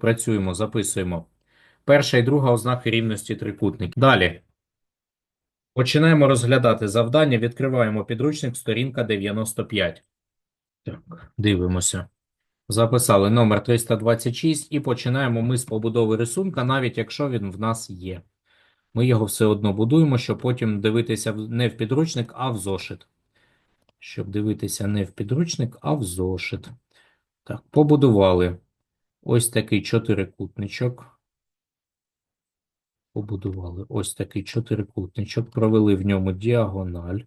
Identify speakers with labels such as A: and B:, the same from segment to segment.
A: Працюємо, записуємо. Перша і друга ознаки рівності трикутників. Далі. Починаємо розглядати завдання. Відкриваємо підручник, сторінка 95. Так, дивимося. Записали номер 326 і починаємо ми з побудови рисунка, навіть якщо він в нас є. Ми його все одно будуємо, щоб потім дивитися не в підручник, а в зошит. Щоб дивитися не в підручник, а в зошит. Так, побудували. Ось такий чотирикутничок. Побудували ось такий чотирикутничок, провели в ньому діагональ.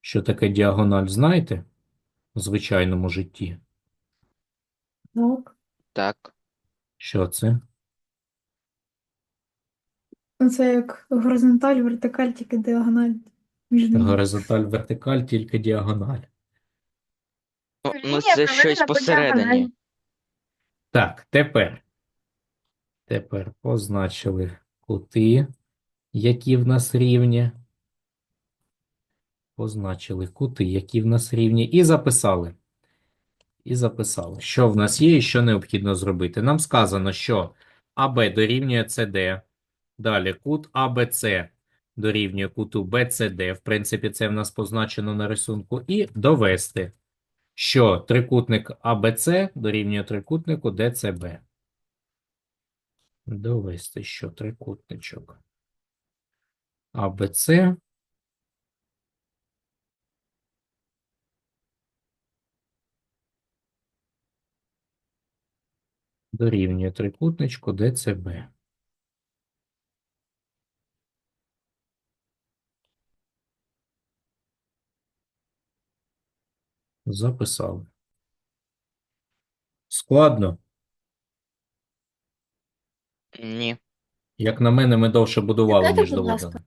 A: Що таке діагональ, знаєте? У звичайному житті.
B: Так.
C: Так.
A: Що це?
B: Це як горизонталь, вертикаль, тільки діагональ між ними.
A: Горизонталь, вертикаль, тільки діагональ.
C: Ну це щось посередині.
A: Так, тепер. Тепер позначили кути, які в нас рівні. Позначили кути, які в нас рівні, і записали. І записали, що в нас є і що необхідно зробити. Нам сказано, що АБ дорівнює СД. Далі кут АБЦ дорівнює куту БЦД. В принципі, це в нас позначено на рисунку. І довести, що трикутник АБЦ дорівнює трикутнику ДЦБ. Довести, що трикутничок АБЦ дорівнює трикутничку ДЦБ. Записали. Складно.
C: Ні.
A: Як на мене, ми довше будували,
B: Дайте,
A: ніж
B: будь ласка.
A: доводили.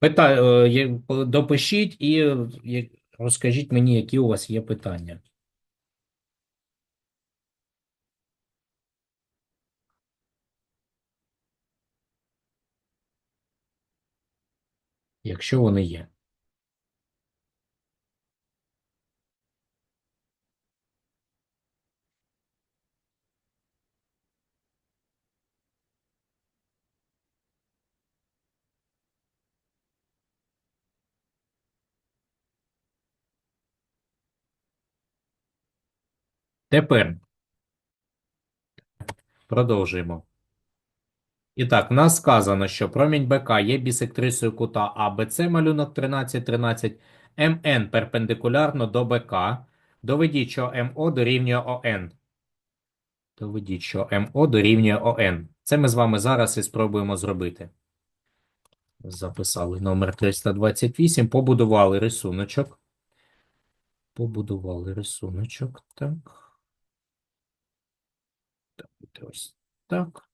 A: Пита... е, є- по- Допишіть і е, розкажіть мені, які у вас є питання. Якщо вони є. Тепер продовжуємо. І так, в нас сказано, що промінь БК є бісектрисою кута АБЦ, малюнок 13, 13, МН перпендикулярно до БК. Доведіть, що МО дорівнює ОН. Доведіть, що МО дорівнює ОН. Це ми з вами зараз і спробуємо зробити. Записали номер 328, побудували рисуночок. Побудували рисуночок. Так. Ось так.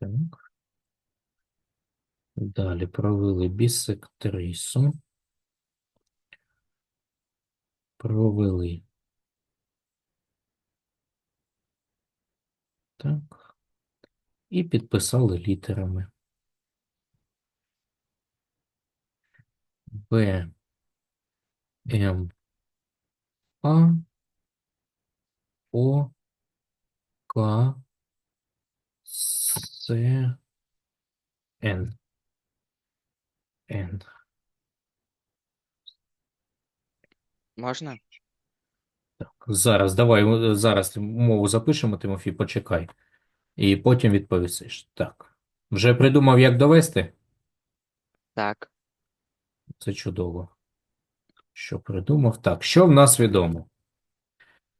A: Так. Далі провели бісектрису. Провели. Так. І підписали літерами. Б, М, А, О, К, С, Н. Н.
C: Можна?
A: Так, зараз, давай, зараз мову запишемо, Тимофій, почекай. І потім відповісиш. Так. Вже придумав, як довести?
C: Так.
A: Це чудово. Що придумав? Так, що в нас відомо?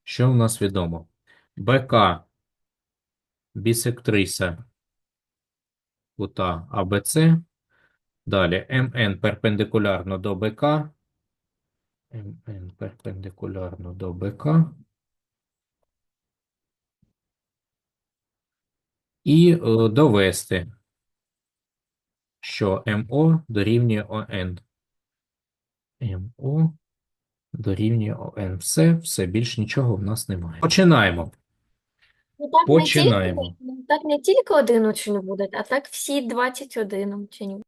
A: Що в нас відомо? БК бісектриса кута АБЦ. Далі МН перпендикулярно до БК. МН перпендикулярно до БК. І е, довести, що МО дорівнює ОН. МО дорівнює ОН. Все, все, більш нічого в нас немає. Починаємо.
D: Ну, так не тільки,
A: Починаємо.
D: ну, так не тільки один учень буде, а так всі 21 учень.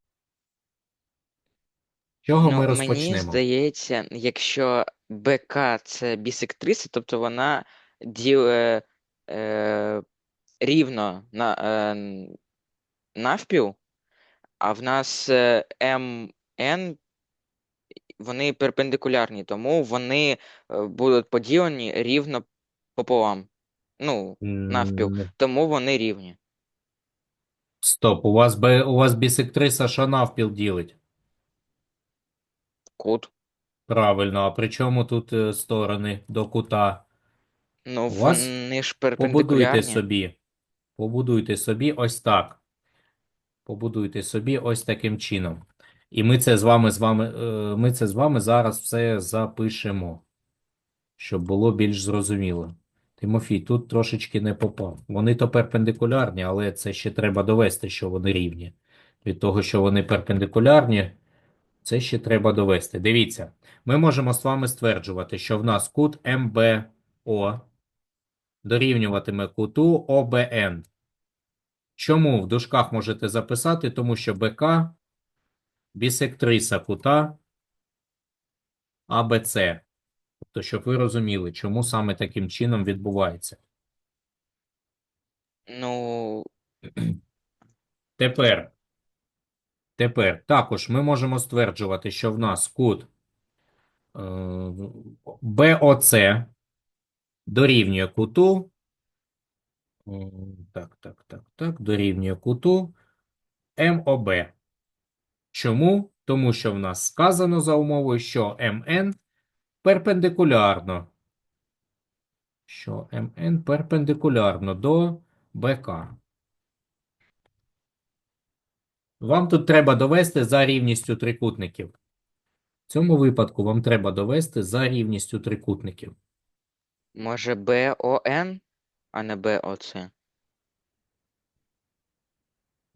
A: Чого
C: Ну,
A: ми
C: мені
A: розпочнемо?
C: здається, якщо БК це бісектриса, тобто вона ділить е, рівно на, е, навпіл, а в нас е, МН, вони перпендикулярні, тому вони е, будуть поділені рівно пополам. Ну, навпіл. Тому вони рівні.
A: Стоп, у вас, бе- у вас бісектриса що навпіл ділить?
C: Кут.
A: Правильно, а при чому тут е, сторони до кута?
C: Ну,
A: У вас
C: вони ж
A: Побудуйте собі. Побудуйте собі ось так. Побудуйте собі ось таким чином. І ми це з вами, з вами, е, ми це з вами зараз все запишемо, щоб було більш зрозуміло. Тимофій, тут трошечки не попав. Вони то перпендикулярні, але це ще треба довести, що вони рівні. Від того, що вони перпендикулярні, це ще треба довести. Дивіться, ми можемо з вами стверджувати, що в нас кут МБО дорівнюватиме куту ОБН. Чому в дужках можете записати? Тому що БК бісектриса кута АБЦ. Тобто, щоб ви розуміли, чому саме таким чином відбувається.
C: Ну,
A: Тепер, тепер також ми можемо стверджувати, що в нас кут е, БОЦ дорівнює куту. Так, так, так, так, дорівнює куту МОБ. Чому? Тому що в нас сказано за умовою, що МН перпендикулярно. Що МН перпендикулярно до БК. Вам тут треба довести за рівністю трикутників. В цьому випадку вам треба довести за рівністю трикутників.
C: Може БОН, а не БОЦ.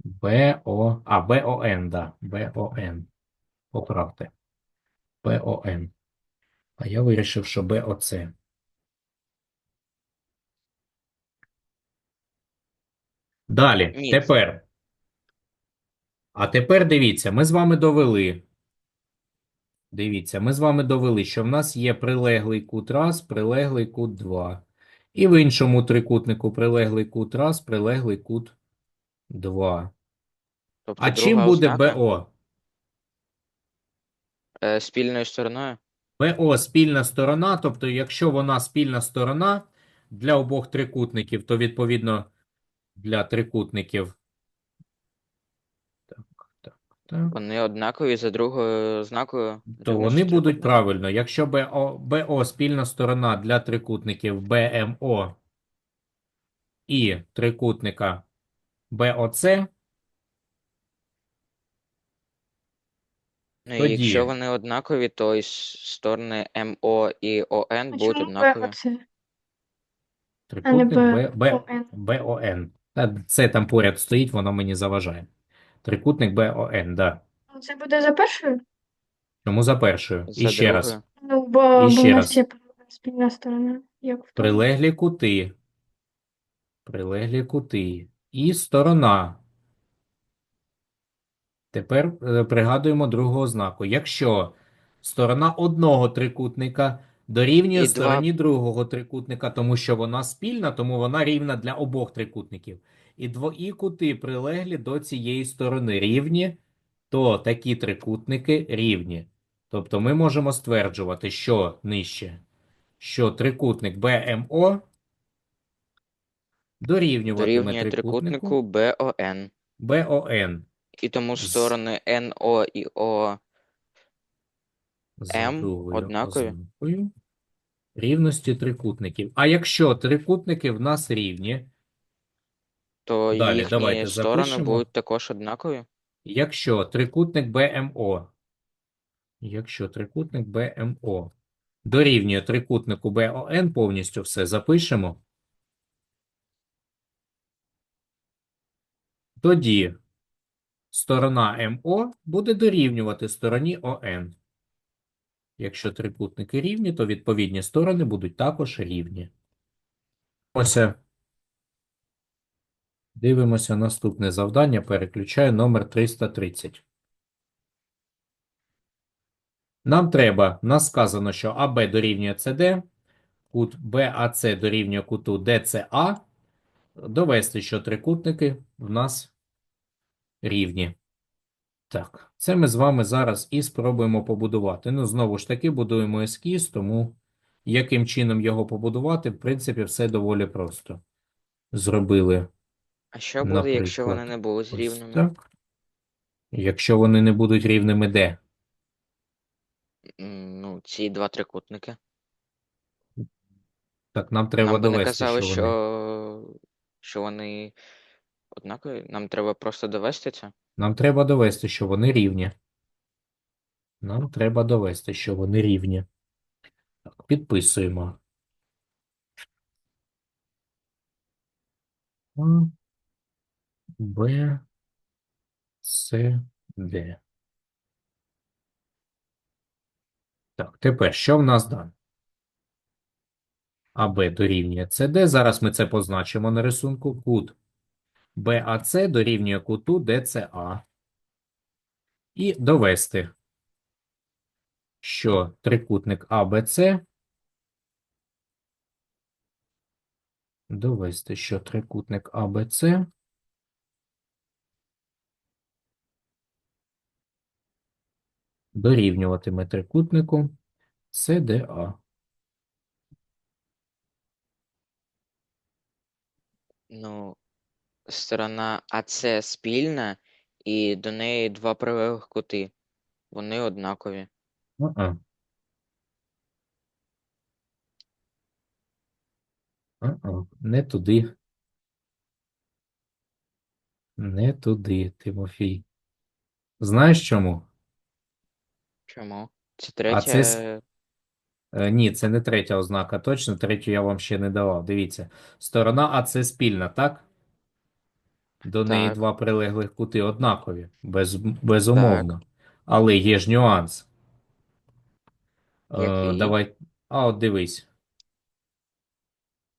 A: БО, а, БОН, да, БОН. Поправте. БОН. А я вирішив, що БОЦ. Далі,
C: Ні.
A: тепер. А тепер дивіться, ми з вами довели. Дивіться, ми з вами довели, що в нас є прилеглий кут раз, прилеглий кут 2. І в іншому трикутнику прилеглий кут раз, прилеглий кут 2.
C: Тобто
A: А чим буде
C: ознака
A: БО?
C: е, спільною стороною.
A: БО спільна сторона, тобто, якщо вона спільна сторона для обох трикутників, то відповідно для трикутників. Так.
C: Вони однакові за другою ознакою
A: То вони будуть правильно. Якщо БО, БО спільна сторона для трикутників БМО і трикутника БОЦ,
C: Ну, і
A: тоді-
C: якщо вони однакові, то і сторони МО і ОН
B: А
C: будуть
B: чому
C: однакові.
B: БОЦ, а не
A: трикутник Б, Б,
B: БОН?
A: БОН. Та це там поряд стоїть, воно мені заважає. Трикутник БОН, да.
B: Це буде за першою?
A: Чому за першою? І ще раз.
B: Ну, бо,
A: І
B: бо
A: ще
B: в нас
A: раз.
B: є спільна сторона. Як в тому.
A: Прилеглі кути. Прилеглі кути. І сторона. Тепер е, пригадуємо другу ознаку. Якщо сторона одного трикутника дорівнює
C: І два-
A: стороні другого трикутника, тому що вона спільна, тому вона рівна для обох трикутників. І двої кути прилеглі до цієї сторони рівні, то такі трикутники рівні. Тобто ми можемо стверджувати, що нижче, що трикутник БМО дорівнюватиме
C: Дорівнює
A: трикутнику
C: БОН.
A: БОН.
C: І тому
A: З-
C: сторони НО і О М
A: другою
C: однакові?
A: ознакою рівності трикутників. А якщо трикутники в нас рівні,
C: то
A: Далі,
C: їхні
A: давайте
C: сторони
A: запишемо.
C: будуть також однакові.
A: якщо трикутник БМО, якщо трикутник БМО дорівнює трикутнику БОН, повністю все запишемо, тоді сторона МО буде дорівнювати стороні ОН. Якщо трикутники рівні, то відповідні сторони будуть також рівні. Ось. Дивимося наступне завдання. Переключаю номер 330. Нам треба, нас сказано, що АБ дорівнює СД, кут БАЦ дорівнює куту ДЦА. Довести, що трикутники в нас рівні. Так, це ми з вами зараз і спробуємо побудувати. Ну, знову ж таки, будуємо ескіз, тому яким чином його побудувати, в принципі, все доволі просто. Зробили
C: А що буде, якщо вони не будуть
A: ось
C: рівними?
A: так. Якщо вони не будуть рівними де?
C: М, Ну, ці два трикутники.
A: Так, нам треба
C: Нам би не
A: довести,
C: казали,
A: що вони.
C: що... що вони однакові. Нам треба просто довести це.
A: Нам треба довести, що вони рівні. Нам треба довести, що вони рівні. Так, підписуємо. Б, С, Д. Так, тепер що в нас дано? АБ дорівнює СД. Зараз ми це позначимо на рисунку. Кут БАЦ дорівнює куту ДЦА. І довести, що трикутник АБЦ довести, що трикутник АБЦ дорівнюватиме трикутнику СДА.
C: Ну, сторона АЦ спільна, і до неї два прилеглих кути. Вони однакові.
A: А-а. А-а. Не туди. Не туди, Тимофій. Знаєш чому?
C: Чому? Це
A: А це с-. Е, Ні, це не третя ознака. Точно, третю я вам ще не давав. Дивіться. Сторона АЦ спільна, так? До неї
C: Так.
A: два прилеглих кути однакові, без, безумовно. Але є ж нюанс. Е,
C: Який?
A: давай. А, от дивись.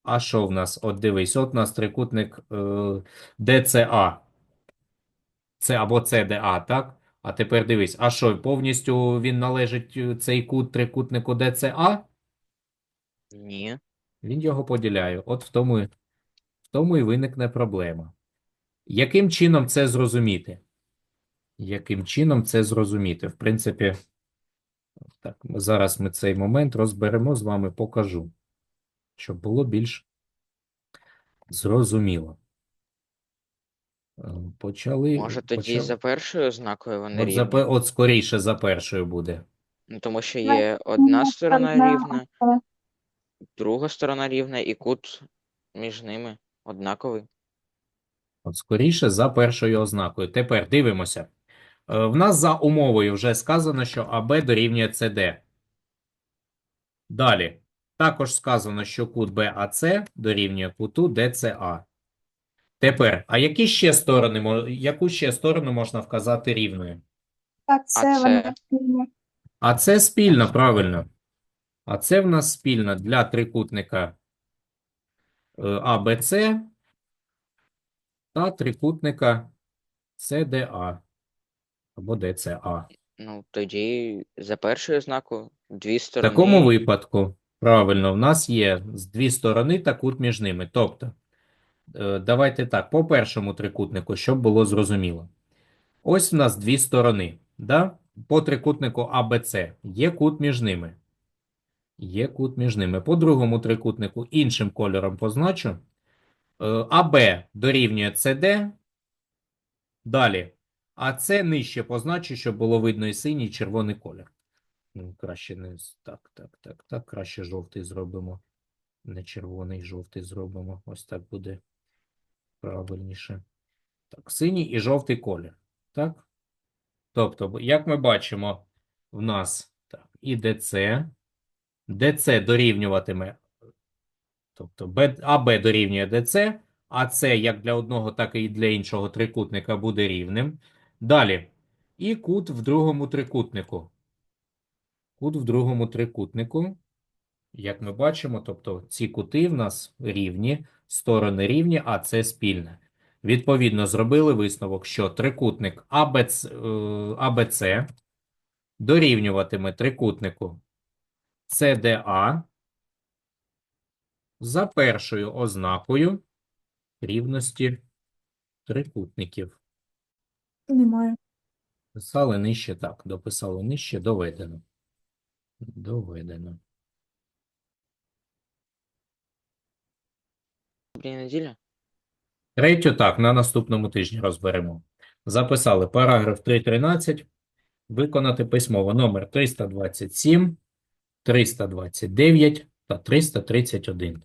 A: А що в нас? От дивись, от у нас трикутник е, ДЦА. Це або ЦДА, так? А тепер дивись, а що, повністю він належить е, цей кут трикутнику ДЦА?
C: Ні.
A: Він його поділяє. От в тому, в тому і виникне проблема. Яким чином це зрозуміти? Яким чином це зрозуміти? В принципі, так, зараз ми цей момент розберемо з вами, покажу, щоб було більш зрозуміло. Е, Почали.
C: Може тоді
A: почали-
C: за першою ознакою вони
A: От, за,
C: рівні?
A: пе- от скоріше за першою буде.
C: Ну, тому що
B: Ну,
C: є одна
B: ну,
C: сторона рівна, друга сторона рівна, і кут між ними однаковий.
A: От скоріше за першою ознакою. Тепер дивимося. Е, В нас за умовою вже сказано, що АБ дорівнює СД. Далі. Також сказано, що кут БАЦ дорівнює куту ДЦА. Тепер, а які ще сторони, яку ще сторону можна вказати рівною?
B: А це
C: це-
B: вони.
A: А це спільна, правильно. А це в нас спільна для трикутника е, АБЦ та трикутника СДА або ДЦА.
C: Ну, тоді за першою ознакою дві сторони.
A: В такому випадку, правильно, в нас є з дві сторони та кут між ними. Тобто, давайте так, по першому трикутнику, щоб було зрозуміло. Ось в нас дві сторони. Да? По трикутнику АБЦ є кут між ними. Є кут між ними. По другому трикутнику іншим кольором позначу. Е, АБ дорівнює СД. Далі. А це нижче позначу, щоб було видно і синій, і червоний колір. Ну, краще не так, так, так, так. Краще жовтий зробимо. Не червоний, жовтий зробимо. Ось так буде правильніше. Так, синій і жовтий колір. Так? Тобто, як ми бачимо, в нас так, і ДЦ. ДЦ дорівнюватиме. Тобто АБ дорівнює ДЦ, а С як для одного, так і для іншого трикутника буде рівним. Далі. І кут в другому трикутнику. Кут в другому трикутнику, як ми бачимо, тобто ці кути в нас рівні, сторони рівні, а це спільне. Відповідно, зробили висновок, що трикутник АБЦ, е, АБЦ дорівнюватиме трикутнику CDA за першою ознакою рівності трикутників.
B: Немає.
A: Писали нижче так, дописали нижче, доведено. Доведено.
C: Блін, неділі?
A: Третю так, на наступному тижні розберемо. Записали параграф 3.13, виконати письмово номер 327, 329 та 331.